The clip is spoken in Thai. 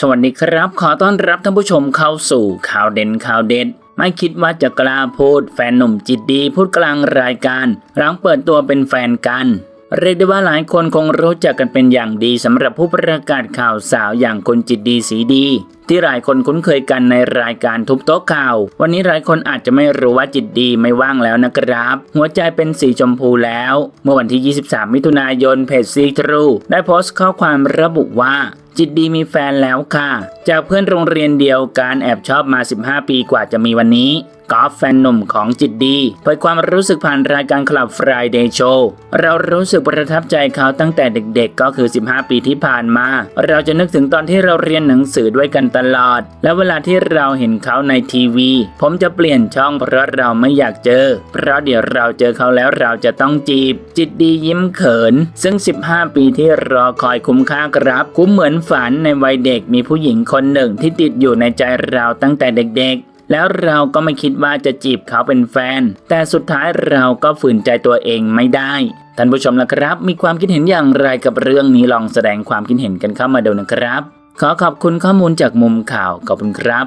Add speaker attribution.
Speaker 1: สวัสดีครับ ขอต้อนรับท่านผู้ชมเข้าสู่ข่าวเด่นข่าวเด็ด ไม่คิดว่าจะกล้าพูด แฟนหนุ่มจิตดีพูดกลางรายการ หลังเปิดตัวเป็นแฟนกัน เรียกได้ว่าหลายคนคงรู้จักกันเป็นอย่างดีสำหรับผู้ประกาศข่าวสาวอย่างคุณจิตดีสีดี ที่หลายคนคุ้นเคยกันในรายการทุบโต๊ะข่าว วันนี้หลายคนอาจจะไม่รู้ว่าจิตดีไม่ว่างแล้วนะครับ หัวใจเป็นสีชมพูแล้ว เมื่อวันที่ 23 มิถุนายนเพจซีทรูได้โพสต์ข้อความระบุว่า จิตดีมีแฟนแล้วค่ะ จากเพื่อนโรงเรียนเดียวกันแอบชอบมา 15 ปีกว่าจะมีวันนี้กอล์ฟแฟนหนุ่มของจิตดีเผยความรู้สึกผ่านรายการคลับ Friday Show เรารู้สึกประทับใจเขาตั้งแต่เด็กๆ ก็คือ 15 ปีที่ผ่านมา เราจะนึกถึงตอนที่เราเรียนหนังสือด้วยกันตลอด และเวลาที่เราเห็นเขาในทีวี ผมจะเปลี่ยนช่องเพราะเราไม่อยากเจอ เพราะเดี๋ยวเราเจอเขาแล้วเราจะต้องจีบ จิตดียิ้มเขิน ซึ่ง 15 ปีที่รอคอยคุ้มค่าครับ คุ้มเหมือนฝันในวัยเด็กมีผู้หญิงคนหนึ่งที่ติดอยู่ในใจเราตั้งแต่เด็กๆ แล้วเราก็ไม่คิดว่าจะจีบเขาเป็นแฟน แต่สุดท้ายเราก็ฝืนใจตัวเองไม่ได้ ท่านผู้ชมละครับ มีความคิดเห็นอย่างไรกับเรื่องนี้ลองแสดงความคิดเห็นกันเข้ามาดูนะครับ ขอขอบคุณข้อมูลจากมุมข่าวขอบคุณครับ